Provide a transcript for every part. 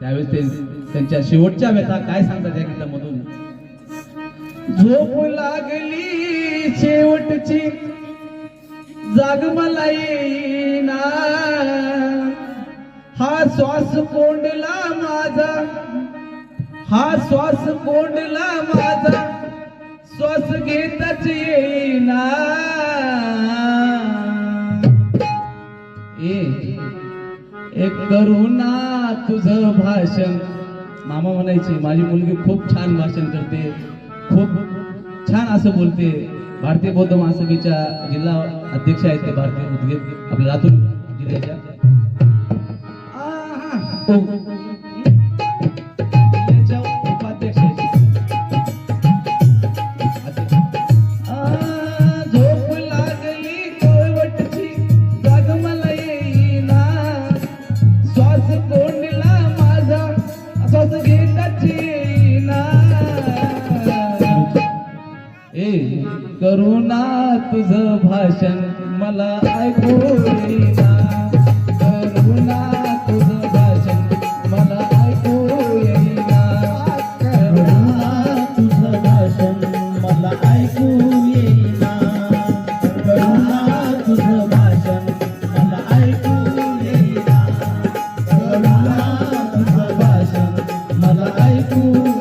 त्यावेळेस ते त्यांच्या शेवटच्या व्यथा काय सांगतात या गीतामधून? झोप लागली शेवटची जाग मला येईना हा श्वास कोंडला माझा हा श्वास कोंडला माझा श्वास घेताच येईना. ए एक करुणा तुझं भाषण. मामा म्हणायचे माझी मुलगी खूप छान भाषण करते खूप छान असं बोलते. भारतीय बौद्ध महासभेच्या जिल्हा अध्यक्ष आहेत ते भारतीय उद्योग आपल्या लातूर जिल्ह्याच्या. करुणा तुझं भाषण मला ऐकू येईना. करुणा तुझं भाषण मला ऐकू येईना. करुणा तुझं भाषण मला ऐकू येईना. करुणा तुझं भाषण मला ऐकू येईना. करुणा तुझं भाषण मला ऐकू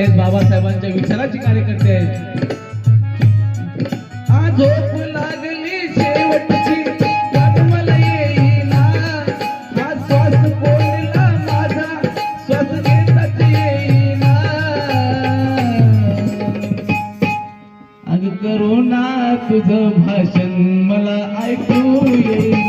आहेत बाबासाहेबांच्या विचाराचे कार्यकर्ते आहेत. झोप लागली शेवटची मला येईना. हा श्वास कोंडला माझा श्वास येईना. अग तुझं भाषण मला ऐकू येईल.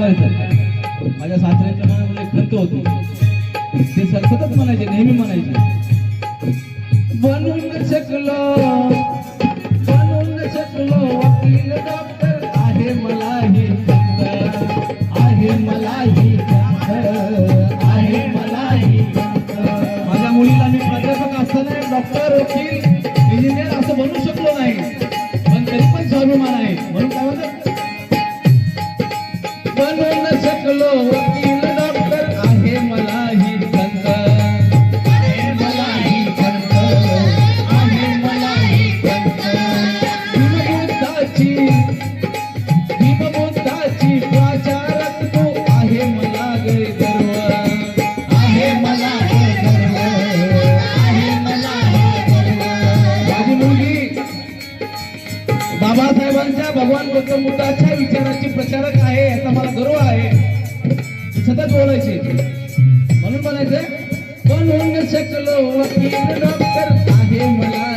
भगवान माझ्या सासऱ्याच्या मनामध्ये खंत होती. ते सरसतच म्हणायचे नेहमी म्हणायचे बनून शकलो बाबासाहेबांच्या भगवान गौतम बुद्धाच्या विचाराची प्रचारक आहे याचा मला गर्व आहे. सतत बोलायचे. म्हणून म्हणायचे बनवून शकलो वकील डॉक्टर आहे मला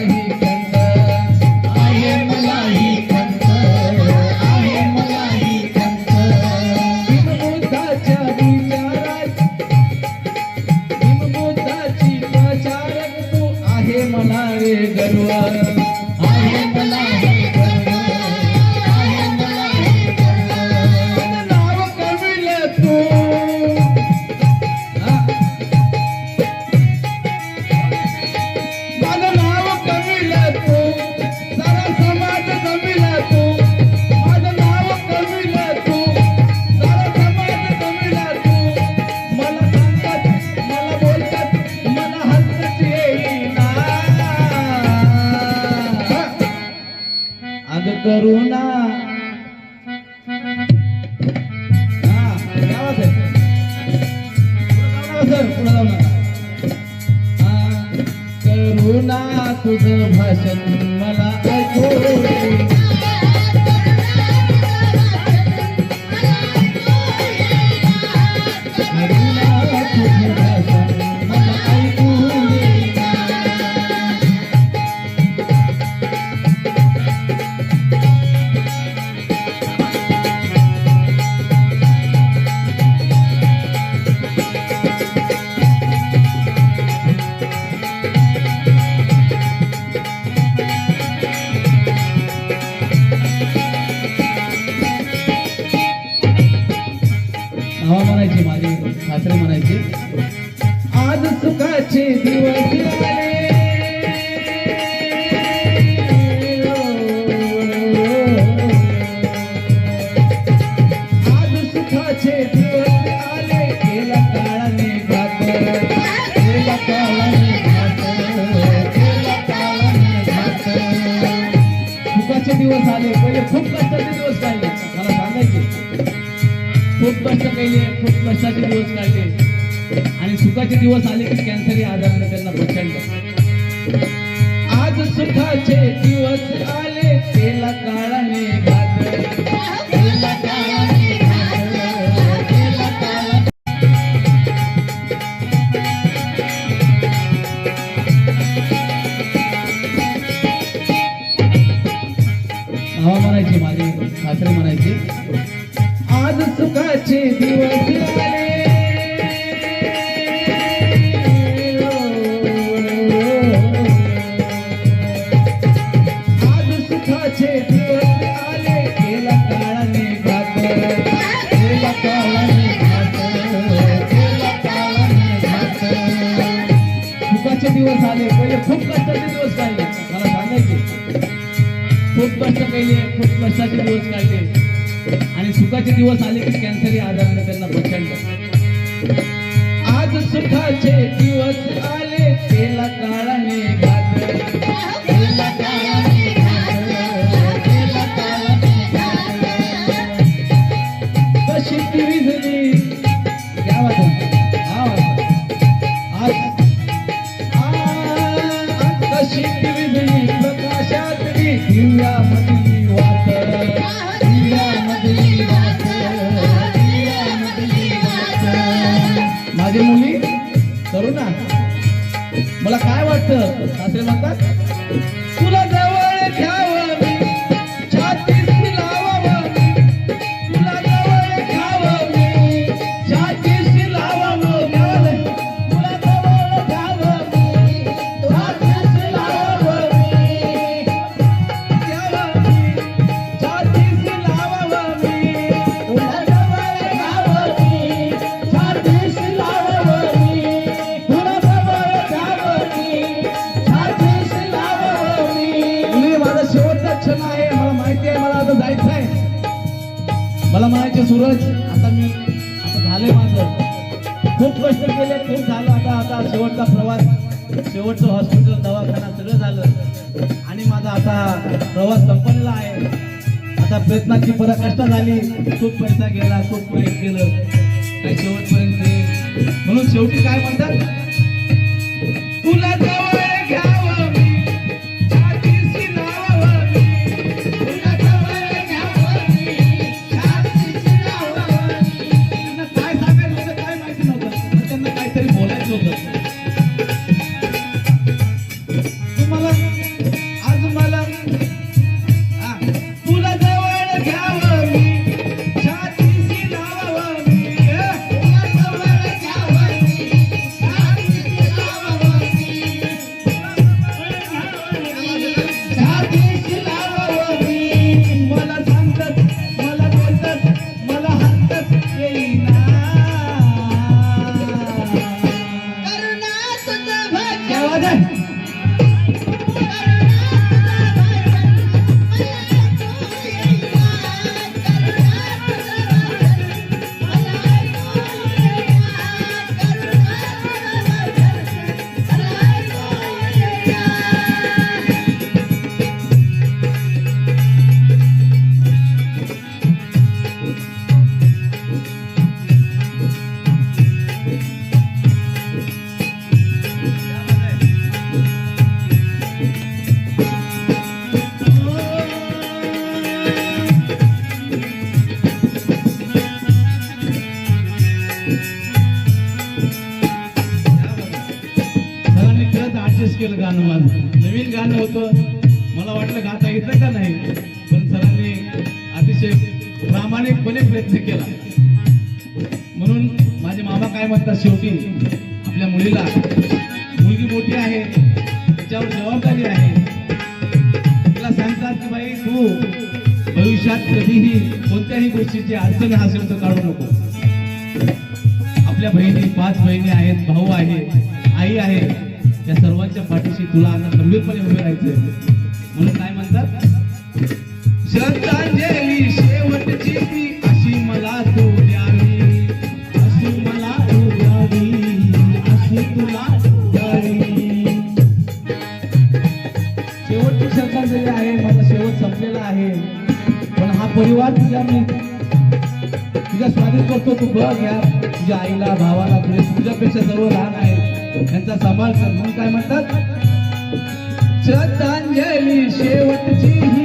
ही खंत કરુણા. હા આવે છે. સર પૂરા કરુણા તુજ ભાષણ ते दिवस आले की कॅन्सर या आजाराने त्यांना प्रचंड. आज सुखाचे दिवस आले तेला काळाने खूप कष्टाचे दिवस काढले. मला खूप कष्ट खूप कष्टाचे दिवस आणि सुखाचे दिवस आले की कॅन्सर आजाराने त्यांना प्रचंड. आज सुखाचे दिवस आले. आहे. मला म्हणायचे सूरज आता मी आता झाले माझं. खूप कष्ट केले खूप झालं. आता आता शेवटचा प्रवास शेवटचं हॉस्पिटल दवाखाना सगळं झालं. आणि माझा आता प्रवास संपलेला आहे. आता प्रयत्नाची पराकाष्ठा कष्ट झाली. खूप पैसा गेला खूप प्रयत्न केलं. शेवटपर्यंत म्हणून शेवटी काय म्हणतात? तुला काय म्हणतात शेवटी? आपल्या मुलीला. मुलगी मोठी आहे तिच्यावर जबाबदारी आहे. तिला सांगतात की बाई तू भविष्यात कधीही कोणत्याही गोष्टीची अडचण हा शब्द काढू नको. आपल्या बहिणी पाच बहिणी आहेत भाऊ आहे आई आहे. त्या सर्वांच्या पाठीशी तुला आता खंबीरपणे उभे राहायचंय. म्हणून काय म्हणतात? श्रद्धा परिवार तुझ्या मी. तुझ्या स्वाधीन करतो तू बघ या तुझ्या आईला भावाला तुझे तुझ्यापेक्षा सर्व लहान आहेत त्यांचा सांभाळ कर. म्हणून काय म्हणतात? श्रद्धांजली शेवटची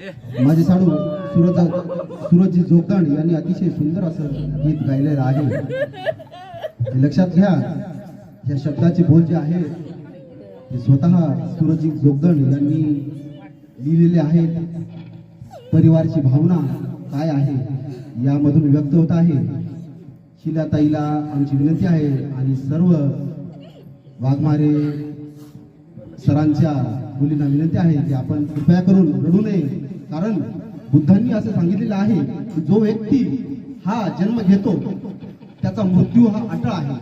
माझे साडू सूरज सूरजजी जोगदांड यांनी अतिशय सुंदर असं गीत गायलेलं आहे. लक्षात घ्या या शब्दाचे बोल जे आहे ते स्वतः सूरजजी जोगदंड यांनी लिहिलेले आहेत परिवारची भावना काय आहे यामधून व्यक्त होत आहे. शिलाताईला आमची विनंती आहे आणि सर्व वाघमारे सरांच्या मुलींना विनंती आहे की आपण कृपया करून रडू नये. कारण बुद्धांनी असं सांगितलेलं आहे की जो व्यक्ती हा जन्म घेतो त्याचा मृत्यू हा अटळ आहे.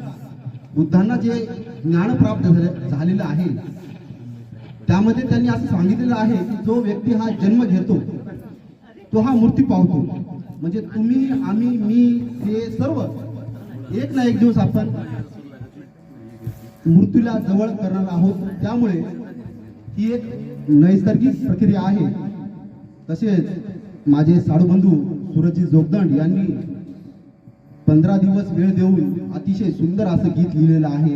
बुद्धांना जे ज्ञान प्राप्त झाले- झालेलं आहे त्यामध्ये त्यांनी असं सांगितलेलं आहे की जो व्यक्ती हा जन्म घेतो तो हा मृत्यू पावतो. म्हणजे तुम्ही आम्ही मी हे सर्व एक ना एक दिवस आपण मृत्यूला जवळ करणार आहोत. त्यामुळे ही एक नैसर्गिक प्रक्रिया आहे. तसेच माझे साडूबंधू सूरजजी जोगदंड यांनी पंधरा दिवस वेळ देऊन अतिशय सुंदर असं गीत लिहिलेलं आहे.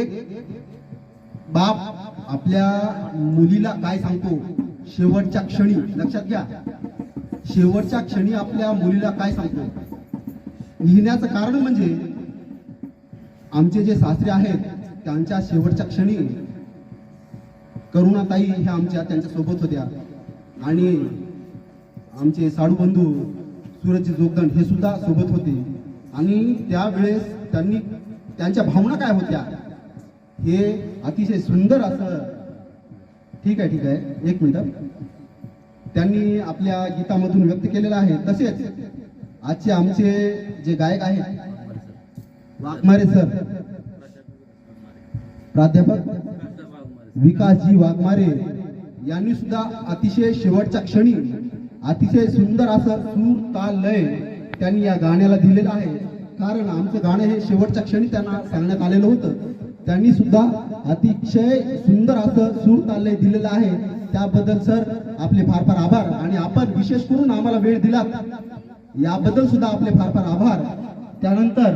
एक बाप आपल्या मुलीला काय सांगतो? शेवटच्या क्षणी लक्षात घ्या. शेवटच्या क्षणी आपल्या मुलीला काय सांगतो? लिहिण्याचं कारण म्हणजे आमचे जे सासरे आहेत त्यांच्या शेवटच्या क्षणी करुणाताई ह्या आमच्या त्यांच्यासोबत होत्या. आणि आमचे साडूबंधू सूरजचे जोगदंड हे सुद्धा सोबत होते. आणि त्यावेळेस त्यांनी त्यांच्या भावना काय होत्या? हे अतिशय सुंदर असं ठीक आहे ठीक आहे एक मिनिट. त्यांनी आपल्या गीतामधून व्यक्त केलेलं आहे. तसेच आजचे आमचे जे गायक आहेत वाघमारे सर प्राध्यापक विकासजी वाघमारे यांनी सुद्धा अतिशय शेवटच्या क्षणी अतिशय सुंदर असं सूर ताल लय त्यांनी या गाण्याला दिलेलं आहे. कारण आमचं गाणं हे शेवटच्या क्षणी त्यांना सांगण्यात आलेलं होतं. त्यांनी सुद्धा अतिशय सुंदर असं सूर ताल दिलेलं आहे. त्याबद्दल सर आपले फार फार आभार. आणि आपण विशेष करून आम्हाला वेळ दिलात. याबद्दल सुद्धा आपले फार फार आभार. त्यानंतर